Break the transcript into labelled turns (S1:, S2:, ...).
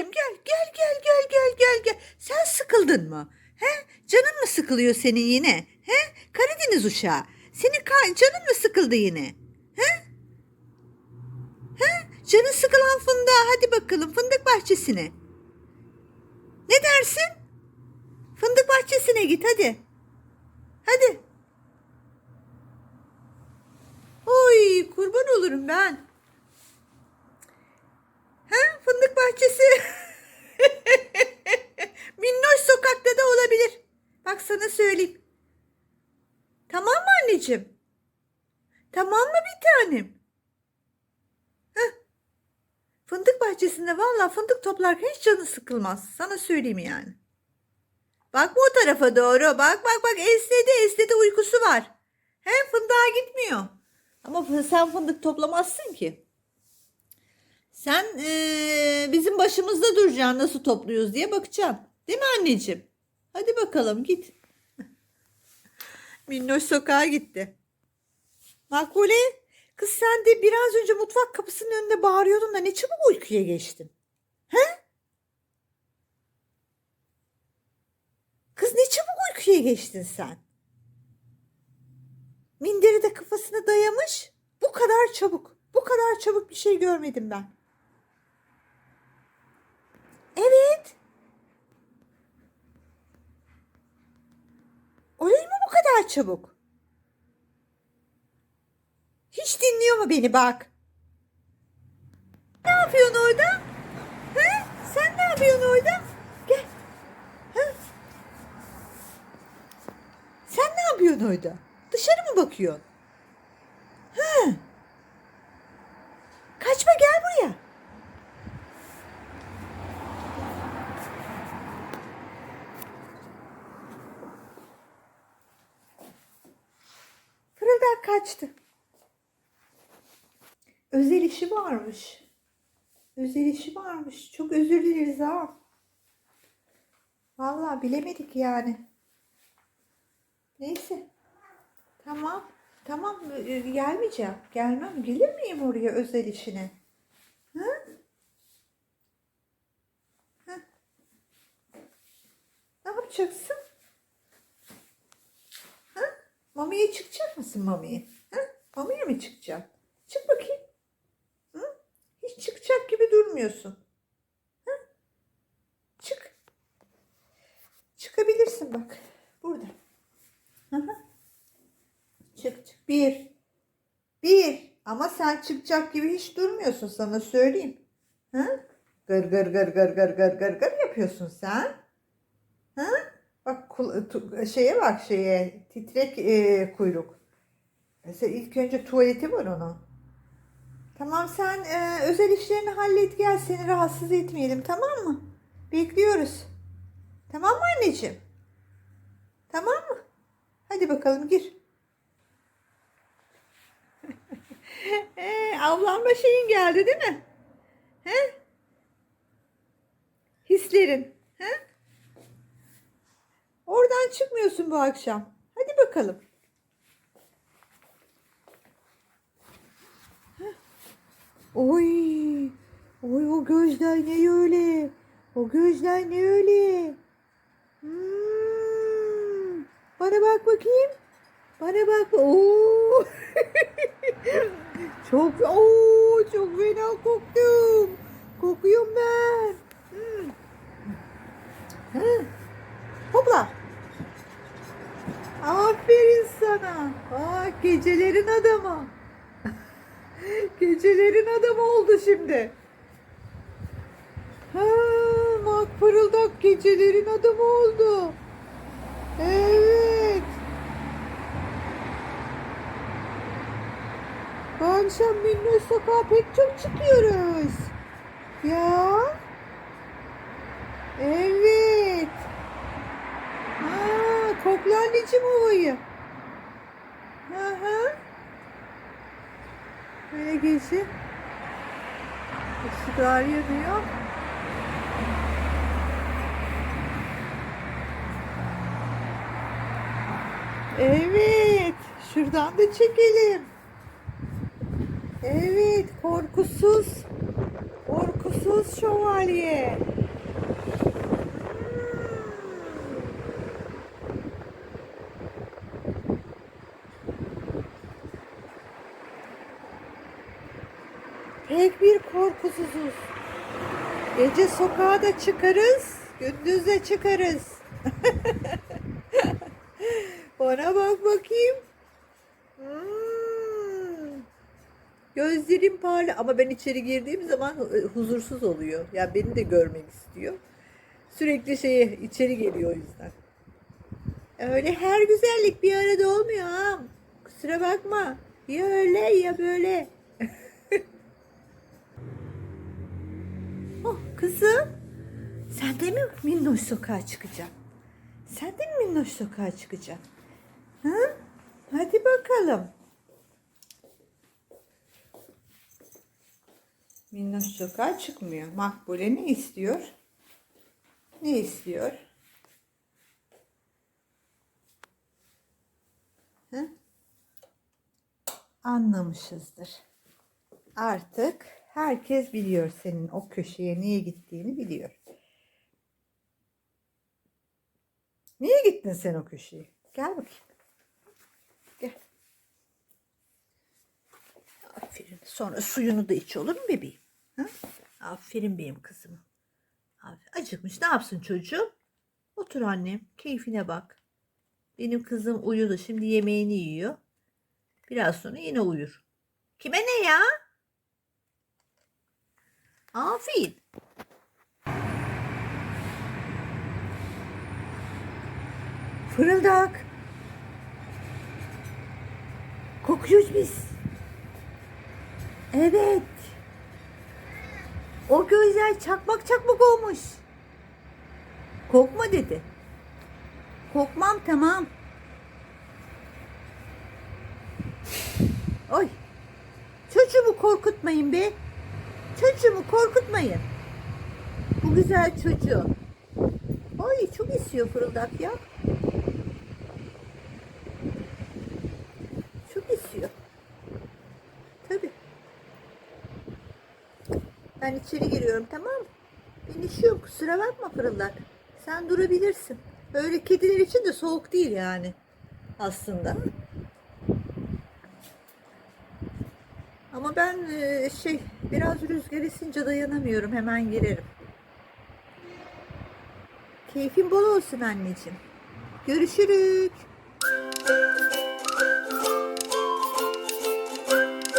S1: anneciğim gel gel gel gel gel gel gel. Sen sıkıldın mı? He? Canın mı sıkılıyor senin yine? He? Karadeniz uşağı. Senin ka- canın mı sıkıldı yine? He? He? Canın sıkılan fındığa hadi bakalım fındık bahçesine. Ne dersin? Fındık bahçesine git hadi. Hadi. Oy kurban olurum ben. Ha fındık bahçesi. Minnoş sokakta da olabilir. Bak sana söyleyeyim. Tamam mı anneciğim? Tamam mı bir tanem? Heh. Fındık bahçesinde vallahi fındık toplarken hiç canı sıkılmaz. Sana söyleyeyim yani. Bakma o tarafa doğru. Bak bak bak esnedi esnedi uykusu var. He fındığa gitmiyor. Ama sen fındık toplamazsın ki. Sen eee, bizim başımızda duracaksın nasıl topluyoruz diye bakacaksın. Değil mi anneciğim? Hadi bakalım git. Minnoş sokağa gitti. Makbule kız sen de biraz önce mutfak kapısının önünde bağırıyordun da ne çabuk uykuya geçtin. He? Kız ne çabuk uykuya geçtin sen. Minderi de kafasına dayamış. Bu kadar çabuk. Bu kadar çabuk bir şey görmedim ben. Evet. Olur mu bu kadar çabuk? Hiç dinliyor mu beni bak? Ne yapıyorsun orada? He? Sen ne yapıyorsun orada? Gel. Sen ne yapıyorsun orada? Dışarı mı bakıyorsun? He. Kaçma gel buraya. Fırıldak kaçtı. Özel işi varmış. Özel işi varmış. Çok özür dileriz ha. Vallahi bilemedik yani. Neyse. Tamam. Tamam e, gelmeyeceğim. Gelmem. Gelir miyim oraya özel işine? Ha? Ha? Ne yapacaksın? Mamiye çıkacak mısın mamiye? Ha? Mamiye mi çıkacaksın? Çık bakayım. Hı? Hiç çıkacak gibi durmuyorsun. Ha? Çık. Çıkabilirsin bak. Burada. Hı hı. Çık çık. Bir. Bir. Ama sen çıkacak gibi hiç durmuyorsun sana söyleyeyim. Hı? Gır gır gır gır gır gır gır gır yapıyorsun sen. Hı? Bak kul- tu- şeye bak şeye titrek e, kuyruk. Mesela ilk önce tuvaleti var onun. Tamam sen e, özel işlerini hallet gel seni rahatsız etmeyelim tamam mı? Bekliyoruz. Tamam mı anneciğim? Tamam mı? Hadi bakalım gir. Ee, avlanma şeyin geldi değil mi? He? Hislerin. Oradan çıkmıyorsun bu akşam. Hadi bakalım. Heh. Oy. Oy o gözler ne öyle? O gözler ne öyle? Hmm. Bana bak bakayım. Bana bak. Oo. çok oo çok fena koktum. Kokuyorum ben. Hmm. Hopla. Aferin sana. Aa, gecelerin adamı. gecelerin adamı oldu şimdi. Ha, Makpırıldak gecelerin adamı oldu. Evet. Bu akşam Minnoş sokağa pek çok çıkıyoruz. Ya. Evet. Kokla anneciğim ovayı. Hı hı. Böyle gece. Işıklar yanıyor. Evet. Şuradan da çekelim. Evet. Korkusuz. Korkusuz şövalye. Pek bir korkusuzuz. Gece sokağa da çıkarız, gündüz de çıkarız. Bana bak bakayım. Hmm. Gözlerim parla ama ben içeri girdiğim zaman hu- huzursuz oluyor. Yani beni de görmek istiyor. Sürekli şeye içeri geliyor o yüzden. Öyle her güzellik bir arada olmuyor ha. Kusura bakma. Ya öyle ya böyle. Minnoş sokağa çıkacaksın? Sen de mi minnoş sokağa çıkacaksın? Ha? Hadi bakalım. Minnoş sokağa çıkmıyor. Makbule ne istiyor? Ne istiyor? Hı? Anlamışızdır. Artık herkes biliyor senin o köşeye niye gittiğini biliyor. Niye gittin sen o köşeye? Gel bakayım. Gel. Aferin. Sonra suyunu da iç olur mu bebeğim? Ha? Aferin benim kızım. Acıkmış. Ne yapsın çocuğum? Otur annem. Keyfine bak. Benim kızım uyudu. Şimdi yemeğini yiyor. Biraz sonra yine uyur. Kime ne ya? Aferin. Fırıldak. Kokuyoruz biz. Evet. O gözler çakmak çakmak olmuş. Kokma dedi. Kokmam tamam. Oy. Çocuğumu korkutmayın be. Çocuğumu korkutmayın. Bu güzel çocuğu. Ay çok istiyor fırıldak ya. Çok istiyor. Tabii. Ben içeri giriyorum tamam mı? Ben işiyorum kusura bakma fırıldak. Sen durabilirsin. Öyle kediler için de soğuk değil yani. Aslında. Ama ben e, şey biraz rüzgar esince dayanamıyorum. Hemen girerim. Keyfin bol olsun anneciğim. Görüşürüz.